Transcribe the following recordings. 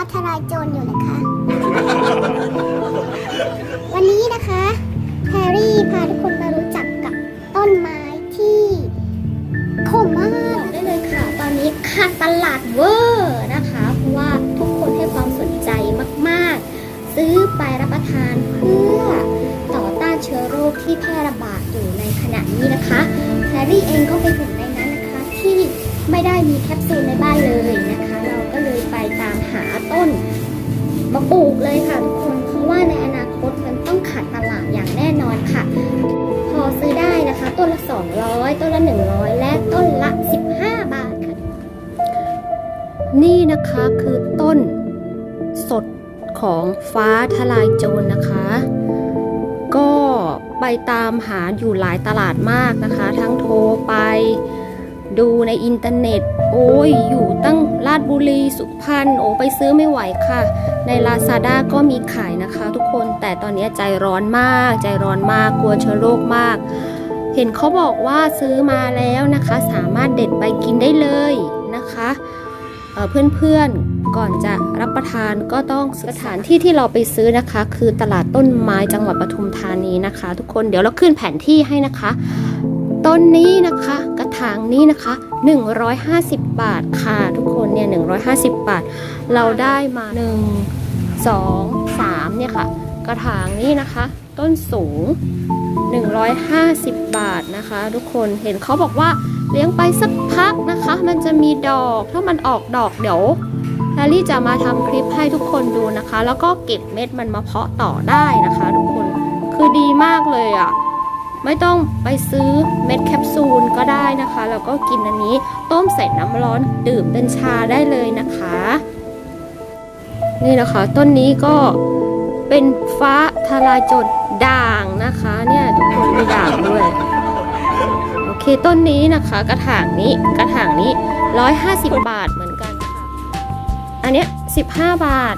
ฟ้าทลายโจรอยู่นะคะ วันนี้นะคะแฮร์รี่พาทุกคนมารู้จักกับต้นไม้ที่คมมากได้เลยค่ะ ตอนนี้ขาดตลาดเวอร์นะคะ เพราะว่าทุกคนให้ความสนใจมากๆ ซื้อไปรับประทานเพื่อต่อต้านเชื้อโรคที่แพร่ระบาดอยู่ในขณะนี้นะคะแฮร์รี่เองก็เป็นหนึ่งในนั้นนะคะที่ไม่ได้มีแคปซูลในบ้านเลยนะคะ 200 ต้นละ 100 และต้นละ 15 บาทค่ะ นี่นะคะคือต้นสดของฟ้าทลายโจรนะคะ ก็ไปตามหาอยู่หลายตลาดมากนะคะ ทั้งโทรไปดูในอินเทอร์เน็ต โอ้ย อยู่ตั้งลาดบุรีสุพรรณโอ้ไปซื้อไม่ไหวค่ะ ใน Lazada ก็มีขายนะคะทุกคนแต่ตอนนี้ใจร้อนมาก ใจร้อนมากกลัวเชื้อโรคมาก ห็นเขาบอกว่าซื้อมาแล้วนะคะ สามารถเด็ดไปกินได้เลยนะคะเเพื่อนๆก่อนจะรับประทานก็ต้องสถานที่ที่เราไปซื้อนะคะ คือตลาดต้นไม้จังหวัดปทุมธานีนะคะ ทุกคนเดี๋ยวเราขึ้นแผนที่ให้นะคะ ต้นนี้นะคะกระถางนี้นะคะ 150 บาทค่ะ ทุกคนเนี่ย150 บาท เราได้มา 1 2 3เนี่ยค่ะ กระถางนี้นะคะ ต้นสูง 150 บาทนะคะ ทุกคนเห็นเขาบอกว่าเลี้ยงไปสักพักนะคะ มันจะมีดอกถ้ามันออกดอกเดี๋ยวแฮร์รี่จะมาทำคลิปให้ทุกคนดูนะคะ แล้วก็เก็บเม็ดมันมาเพาะต่อได้นะคะ ทุกคนคือดีมากเลยอะ่ะไม่ต้องไปซื้อเม็ดแคปซูลก็ได้นะคะ แล้วก็กินอันนี้ต้มใส่น้ำร้อนดื่มเป็นชาได้เลยนะคะ นี่นะคะ ต้นนี้ก็ เป็นฟ้าทลายโจรด่างนะคะเนี่ยทุกคนมีด่างด้วยโอเคต้นนี้นะคะ กระถางนี้กระถางนี้ 150 บาทเหมือนกันค่ะ อันเนี้ย15 บาท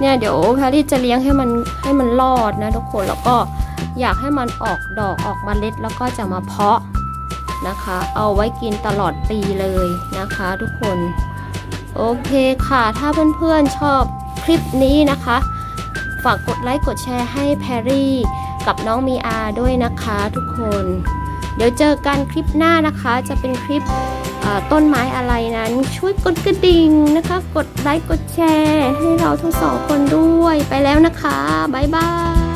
เนี่ยเดี๋ยวแพรรี่จะเลี้ยงให้มันให้มันรอดนะทุกคนแล้วก็อยากให้มันออกดอกออกมาเมล็ดแล้วก็จะมาเพาะนะคะ เอาไว้กินตลอดปีเลยนะคะ ทุกคน โอเคค่ะ ถ้าเพื่อนๆชอบคลิปนี้นะคะ ฝากกดไลค์กดแชร์ให้แพรรี่กับน้องมีอาด้วยนะคะทุกคน เดี๋ยวเจอกันคลิปหน้านะคะ จะเป็นคลิปต้นไม้อะไรนั้น ช่วยกดกระดิ่งนะคะ กดไลค์กดแชร์ ให้เราทั้งสองคนด้วยไปแล้วนะคะ บ๊ายบาย